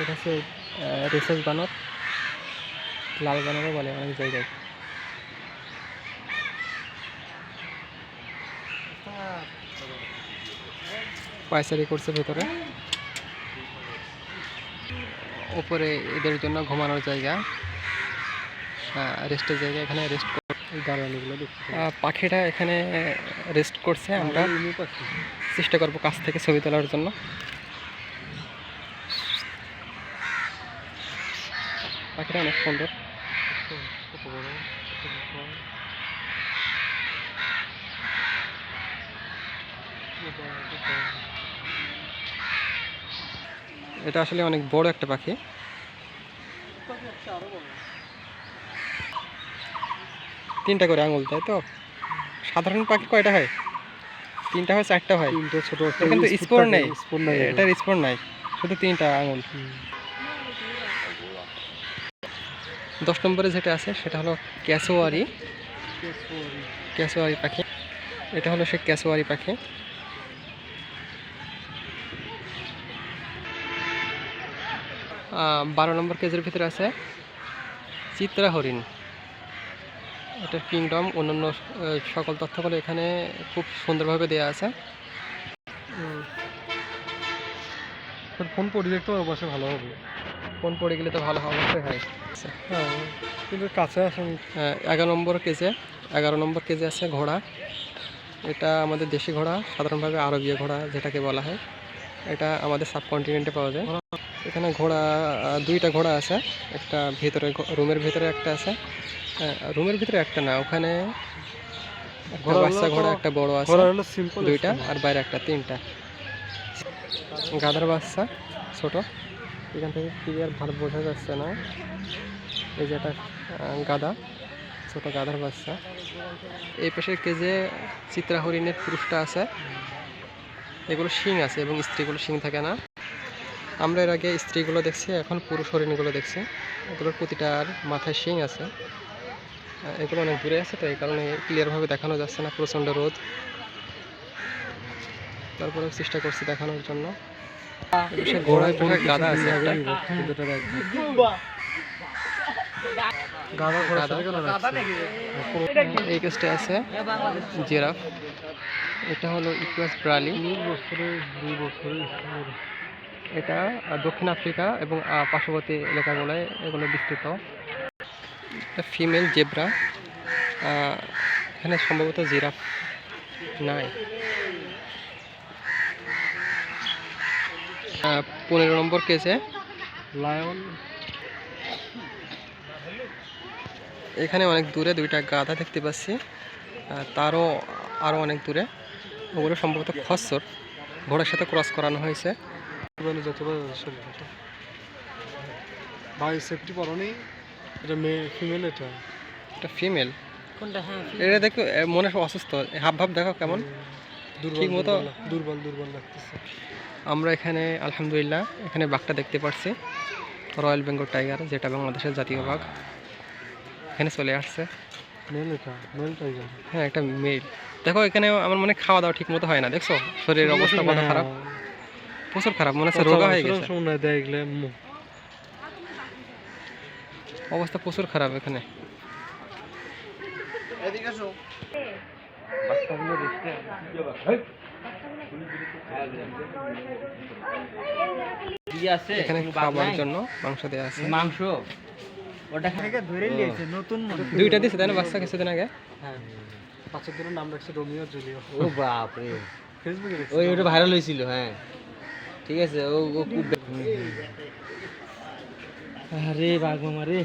এটা হচ্ছে রিসার্চ বানর। লাল বানরও বলে অনেক জায়গায়। পায়চারি করছে ভেতরে। উপরে এদের জন্য ঘুমানোর জায়গা। রেস্টের জায়গা এখানে রেস্ট পাখিটা এখানে রেস্ট করছে আমরা। চেষ্টা করব কাছ থেকে ছবি তোলার জন্য। পাখিটা অনেক সুন্দর। এটা আসলে অনেক বড় একটা পাখি। তিনটা করে আঙুল তাই তো? সাধারণ পাখি কয়টা হয়? তিনটা হয় চারটা হয়? তিনটে ছোট এখানে তো স্পোর নেই। নাই এটার স্পোর নাই শুধু তিনটা আঙুল। দশ নম্বরে যেটা আছে, সেটা হলো ক্যাসোয়ারি। ক্যাসোয়ারি পাখি। এটা হলো সে ক্যাসোয়ারি পাখি। বারো নম্বর কেজের ভিতরে আছে চিত্রা হরিণ। এটার কিংডম, অন্যান্য সকল তথ্যগুলো এখানে খুব সুন্দরভাবে দেওয়া আছে। ফোন পড়ি অবশ্যই ভালো হবে। কোন পড়ে গেলে তো ভালো অবশ্যই হয়। হ্যাঁ কিন্তু কাছে আসেন আহ, এগারো নম্বর কেজে এগারো নম্বর কেজে আছে ঘোড়া। এটা আমাদের দেশি ঘোড়া সাধারণভাবে আরবীয় ঘোড়া যেটাকে বলা হয়। এটা আমাদের সাবকন্টিনেন্টে পাওয়া যায়। এখানে ঘোড়া দুইটা ঘোড়া আছে। একটা ভেতরে রুমের ভিতরে একটা আছে। রুমের ভিতরে একটা না ওখানে একটা বাচ্চা ঘোড়া একটা বড় আছে। দুইটা আর বাইরে একটা তিনটা। গাধার বাচ্চা ছোট। এখান থেকে ক্লিয়ার ভালো বোঝা যাচ্ছে না। এই যে একটা গাধা, ছোট গাধার বাচ্চা। এই পাশের কেজে চিত্রা হরিণের পুরুষটা আছে, এগুলো শিং আছে এবং স্ত্রীগুলো শিং থাকে না। আমরা এর আগে স্ত্রীগুলো দেখছি, এখন পুরুষ হরিণগুলো দেখছি। এগুলোর প্রতিটার মাথায় শিং আছে। এগুলো অনেক দূরে আছে, তো এই কারণে ক্লিয়ারভাবে দেখানো যাচ্ছে না, প্রচণ্ড রোদ। তারপরেও চেষ্টা করছি দেখানোর জন্য। এই কেসটা আছে এটা হলো ইকুয়াস দুই এটা দক্ষিণ আফ্রিকা এবং পার্শ্ববর্তী এলাকাগুলোয় এগুলো বিস্তৃত এটা ফিমেল জেব্রা এখানে সম্ভবত জিরাফ নাই পনেরো নম্বর কেসে। লায়ন। এখানে অনেক দূরে দুইটা গাধা দেখতে পাচ্ছি তারও আরও অনেক দূরে। ওগুলো সম্ভবত খচ্চর ঘোড়ার সাথে ক্রস করানো হয়েছে। মানে ভাই সেফটি পরনি এটা মেয়ে ফিমেল এটা। এটা ফিমেল কোনটা? হ্যাঁ এটা দেখো মনে হয় অসুস্থ। হাব ভাব দেখো কেমন। দুর্বল মতো- দুর্বল- দুর্বল দুর্বল লাগতেছে। আমরা এখানে আলহামদুলিল্লাহ এখানে বাঘটা দেখতে পাচ্ছি রয়্যাল বেঙ্গল টাইগার যেটা বাংলাদেশের জাতীয় বাঘ। এখানে চলে আসছে। হ্যাঁ একটা মেল দেখো এখানে আমার মনে খাওয়া দাওয়া ঠিক মতো হয় না দেখছ? শরীরের অবস্থা কত খারাপ। প্রচুর খারাপ মনে হচ্ছে রোগা হয়ে গেছে। অবস্থা প্রচুর খারাপ এখানে। এখানে খাবার জন্য মাংস দেওয়া আছে। মাংস? ওটা থেকে ধরে নিয়েছে নতুন দুইটা দিছে তাই না? বাচ্চা কিছুদিন আগে? হ্যাঁ। বাচ্চাদের নাম রাখছে রোমিও জুলিও। ও বাপ রে ফেসবুকে ওই ওটা ভাইরাল হয়েছিল হ্যাঁ। ঠিক আছে ও ও খুব আরে বাঘ মামা রে।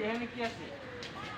লায়ন আছে?